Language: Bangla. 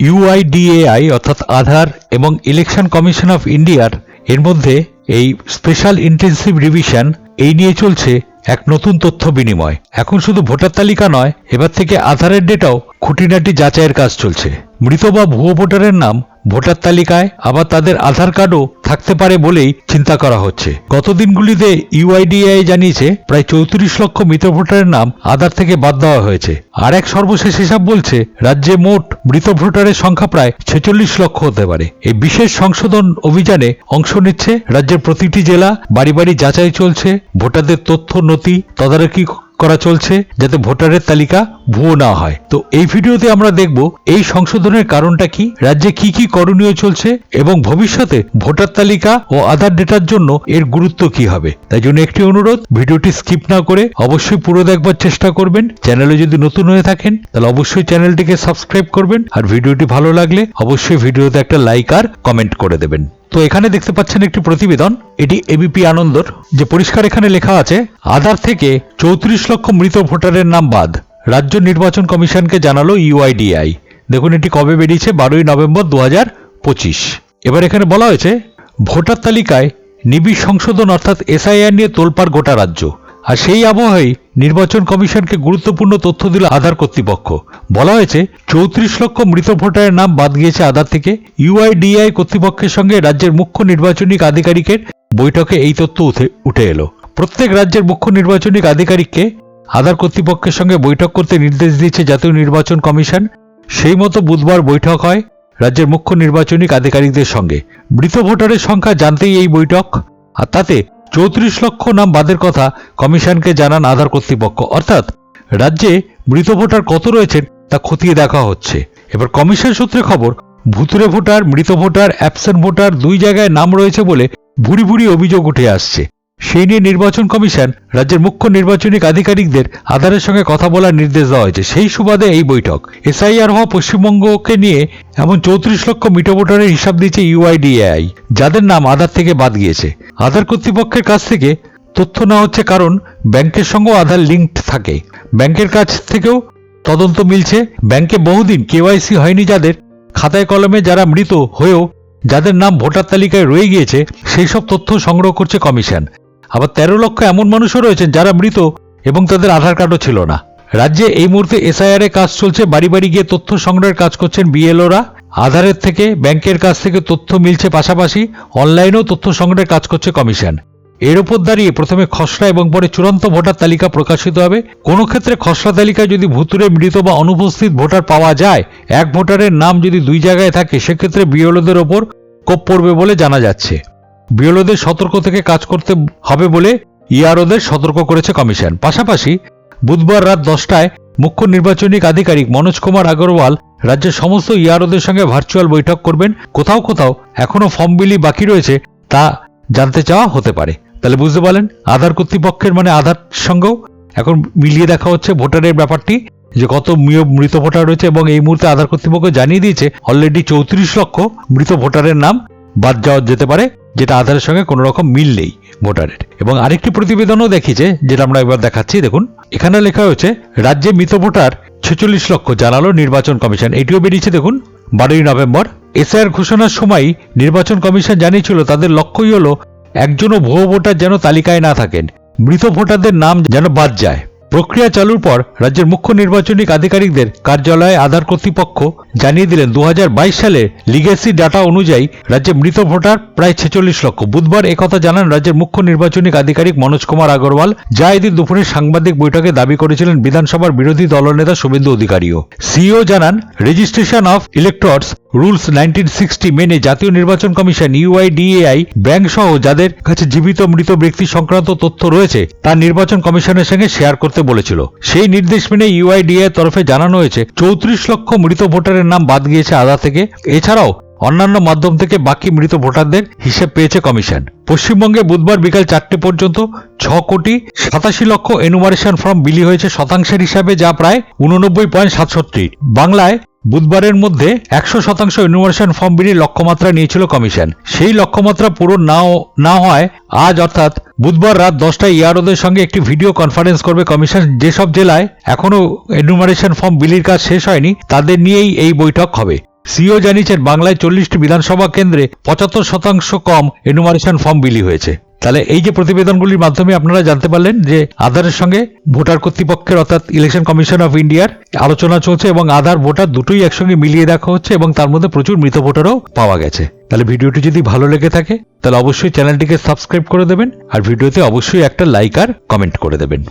ইউআইডিএআই অর্থাৎ আধার এবং ইলেকশন কমিশন অফ ইন্ডিয়ার, এর মধ্যে এই স্পেশাল ইন্টেন্সিভ রিভিশন এই নিয়ে চলছে এক নতুন তথ্য বিনিময়। এখন শুধু ভোটার তালিকা নয়, এবার থেকে আধারের ডেটাও খুঁটিনাটি যাচাইয়ের কাজ চলছে। মৃত বা ভুয়ো ভোটারের নাম ভোটার তালিকায় আবার তাদের আধার কার্ডও থাকতে পারে বলেই চিন্তা করা হচ্ছে। গত দিনগুলিতে ইউআইডিআই জানিয়েছে, প্রায় চৌত্রিশ লক্ষ মৃত ভোটারের নাম আধার থেকে বাদ দেওয়া হয়েছে। আর এক সর্বশেষ হিসাব বলছে, রাজ্যে মোট মৃত ভোটারের সংখ্যা প্রায় ছেচল্লিশ লক্ষ হতে পারে। এই বিশেষ সংশোধন অভিযানে অংশ নিচ্ছে রাজ্যের প্রতিটি জেলা, বাড়ি বাড়ি যাচাই চলছে, ভোটারদের তথ্য, নথি তদারকি করা চলছে, যাতে ভোটারের তালিকা ভুয়ো না হয়। তো এই ভিডিওতে আমরা দেখব, এই সংশোধনের কারণটা কি, রাজ্যে কি কি করণীয় চলছে, এবং ভবিষ্যতে ভোটার তালিকা ও আধার ডেটার জন্য এর গুরুত্ব কি হবে। তাই জন্য একটি অনুরোধ, ভিডিওটি স্কিপ না করে অবশ্যই পুরো দেখবার চেষ্টা করবেন। চ্যানেলে যদি নতুন হয়ে থাকেন, তাহলে অবশ্যই চ্যানেলটিকে সাবস্ক্রাইব করবেন। আর ভিডিওটি ভালো লাগলে অবশ্যই ভিডিওতে একটা লাইক আর কমেন্ট করে দেবেন। তো এখানে দেখতে পাচ্ছেন একটি প্রতিবেদন, এটি এবিপি আনন্দর, যে পরিষ্কার এখানে লেখা আছে, আধার থেকে চৌত্রিশ লক্ষ মৃত ভোটারের নাম বাদ। রাজ্য নির্বাচন কমিশনকে জানালো ইউআইডিআই। দেখুন এটি কবে বেরিয়েছে? বারোই নভেম্বর দু পঁচিশ। এবার এখানে বলা হয়েছে, ভোটার তালিকায় নিবিড় সংশোধন অর্থাৎ এসআইআর নিয়ে তোলপাড় গোটা রাজ্য। আর সেই আবহাওয়ায় নির্বাচন কমিশনকে গুরুত্বপূর্ণ তথ্য দিল আধার কর্তৃপক্ষ। বলা হয়েছে, চৌত্রিশ লক্ষ মৃত ভোটারের নাম বাদ গিয়েছে আধার থেকে। ইউআইডিআই কর্তৃপক্ষের সঙ্গে রাজ্যের মুখ্য নির্বাচনিক আধিকারিকের বৈঠকে এই তথ্য উঠে উঠে এলো। প্রত্যেক রাজ্যের মুখ্য নির্বাচনিক আধিকারিককে আধার কর্তৃপক্ষের সঙ্গে বৈঠক করতে নির্দেশ দিয়েছে জাতীয় নির্বাচন কমিশন। সেই মতো বুধবার বৈঠক হয় রাজ্যের মুখ্য নির্বাচনিক আধিকারিকদের সঙ্গে। মৃত ভোটারের সংখ্যা জানতেই এই বৈঠক। আর তাতে চৌত্রিশ লক্ষ নাম বাদের কথা কমিশনকে জানান আধার কর্তৃপক্ষ। অর্থাৎ রাজ্যে মৃত ভোটার কত রয়েছেন তা খতিয়ে দেখা হচ্ছে। এবার কমিশন সূত্রে খবর ভুতুরে ভোটার, মৃত ভোটার, অ্যাবসেন্ট ভোটার দুই জায়গায় নাম রয়েছে বলে ভুরি ভুরি অভিযোগ উঠে আসছে। সেই নিয়ে নির্বাচন কমিশন রাজ্যের মুখ্য নির্বাচনী আধিকারিকদের আধারের সঙ্গে কথা বলার নির্দেশ দেওয়া হয়েছে। সেই সুবাদে এই বৈঠক। এসআইআর হওয়া পশ্চিমবঙ্গকে নিয়ে এমন চৌত্রিশ লক্ষ মৃত ভোটারের হিসাব দিচ্ছে ইউআইডিএআই, যাদের নাম আধার থেকে বাদ গিয়েছে। আধার কর্তৃপক্ষের কাছ থেকে তথ্য নেওয়া হচ্ছে কারণ ব্যাংকের সঙ্গেও আধার লিঙ্কড থাকে। ব্যাংকের কাছ থেকেও তদন্ত মিলছে। ব্যাংকে বহুদিন কেওয়াইসি হয়নি যাদের। খাতায় কলমে যারা মৃত হয়েও যাদের নাম ভোটার তালিকায় রয়ে গিয়েছে সেই সব তথ্য সংগ্রহ করছে কমিশন। আবার তেরো লক্ষ এমন মানুষও রয়েছেন যারা মৃত এবং তাদের আধার কার্ডও ছিল না। রাজ্যে এই মুহূর্তে এসআইআর এ কাজ চলছে, বাড়ি বাড়ি গিয়ে তথ্য সংগ্রহের কাজ করছেন বিএলওরা আধারের থেকে ব্যাংকের কাছ থেকে তথ্য মিলছে পাশাপাশি অনলাইনেও তথ্য সংগ্রহের কাজ করছে কমিশন। এর উপর দাঁড়িয়ে প্রথমে খসড়া এবং পরে চূড়ান্ত ভোটার তালিকা প্রকাশিত হবে। কোনো ক্ষেত্রে খসড়া তালিকায় যদি ভুতুরে মৃত বা অনুপস্থিত ভোটার পাওয়া যায়, এক ভোটারের নাম যদি দুই জায়গায় থাকে, সেক্ষেত্রে বিএলওদের ওপর কোপ পড়বে বলে জানা যাচ্ছে। বিএলওদের সতর্ক থেকে কাজ করতে হবে বলে ইআরওদের সতর্ক করেছে কমিশন। পাশাপাশি বুধবার রাত দশটায় মুখ্য নির্বাচনী আধিকারিক মনোজ কুমার আগরওয়াল রাজ্যের সমস্ত ইআরওদের সঙ্গে ভার্চুয়াল বৈঠক করবেন। কোথাও কোথাও এখনও ফর্ম বিলি বাকি রয়েছে তা জানতে চাওয়া হতে পারে। তাহলে বুঝতে পারলেন, আধার কর্তৃপক্ষের মানে আধার সঙ্গেও এখন মিলিয়ে দেখা হচ্ছে ভোটারের ব্যাপারটি, যে কত মৃত ভোটার রয়েছে এবং এই মুহূর্তে আধার কর্তৃপক্ষ জানিয়ে দিয়েছে, অলরেডি চৌত্রিশ লক্ষ মৃত ভোটারের নাম বাদ যাওয়া যেতে পারে। যেটা আধারের সঙ্গে কোনো রকম মিল নেই ভোটারের। এবং আরেকটি প্রতিবেদনও দেখিয়েছে যেটা আমরা এবার দেখাচ্ছি, দেখুন। এখানে লেখা হয়েছে, রাজ্যে মৃত ভোটার ছেচল্লিশ লক্ষ জানালো নির্বাচন কমিশন। এটিও বেরিয়েছে, দেখুন, বারোই নভেম্বর। এসআইআর ঘোষণার সময় নির্বাচন কমিশন জানিয়েছিল, তাদের লক্ষ্যই হলো একজনও ভুয়ো ভোটার যেন তালিকায় না থাকেন। মৃত ভোটারদের নাম যেন বাদ যায়। প্রক্রিয়া চালুর পর রাজ্যের মুখ্য নির্বাচনিক আধিকারিকদের কার্যালয়ে আধার কর্তৃপক্ষ জানিয়ে দিলেন দু হাজার বাইশ সালে লিগেসি ডাটা অনুযায়ী রাজ্যে মৃত ভোটার প্রায় ছেচল্লিশ লক্ষ। বুধবার একথা জানান রাজ্যের মুখ্য নির্বাচনিক আধিকারিক মনোজ কুমার আগরওয়াল। যা এদিন দুপুরে সাংবাদিক বৈঠকে দাবি করেছিলেন বিধানসভার বিরোধী দলনেতা শুভেন্দু অধিকারীও। সিইও জানান, registration of electors rules nineteen sixty মেনে জাতীয় নির্বাচন কমিশন ইউআইডিএআই ব্যাংক সহ যাদের কাছে জীবিত মৃত ব্যক্তি সংক্রান্ত তথ্য রয়েছে, তা নির্বাচন কমিশনের সঙ্গে শেয়ার করতে বলেছিল। সেই নির্দেশ মেনে ইউআইডিএআই তরফে জানানো হয়েছে, চৌত্রিশ লক্ষ মৃত ভোটারের নাম বাদ গিয়েছে আধা থেকে। এছাড়াও, অন্যান্য মাধ্যম থেকে বাকি মৃত ভোটারদের হিসেব পেয়েছে কমিশন। পশ্চিমবঙ্গে বুধবার বিকাল চারটে পর্যন্ত ছ কোটি সাতাশি লক্ষ এনুমারেশন ফর্ম বিলি হয়েছে শতাংশের হিসাবে, যা প্রায় উননব্বই পয়েন্ট সাতষট্টি। বাংলায় বুধবারের মধ্যে একশো শতাংশ ইনোভেশন ফর্ম বিলির লক্ষ্যমাত্রা নিয়েছিল কমিশন সেই লক্ষ্যমাত্রা পূরণ নাও, না হয় আজ অর্থাৎ বুধবার রাত দশটায় ইয়ারোদের সঙ্গে একটি ভিডিও কনফারেন্স করবে কমিশন যেসব জেলায় এখনও এনুমারেশন ফর্ম বিলির কাজ শেষ হয়নি, তাদের নিয়েই এই বৈঠক হবে। সিও জানিয়েছেন, বাংলায় চল্লিশটি বিধানসভা কেন্দ্রে পঁচাত্তর শতাংশ কম এনুমারেশন ফর্ম বিলি হয়েছে। তাহলে এই যে প্রতিবেদনগুলির মাধ্যমে আপনারা জানতে পারলেন যে আধারের সঙ্গে ভোটার কর্তৃপক্ষের অর্থাৎ ইলেকশন কমিশন অফ ইন্ডিয়ার আলোচনা চলছে এবং আধার, ভোটার দুটোই একসঙ্গে মিলিয়ে দেখা হচ্ছে এবং তার মধ্যে প্রচুর মৃত ভোটারও পাওয়া গেছে। তাহলে ভিডিওটি যদি ভালো লেগে থাকে, তাহলে অবশ্যই চ্যানেলটিকে সাবস্ক্রাইব করে দেবেন আর ভিডিওতে অবশ্যই একটা লাইক আর কমেন্ট করে দেবেন।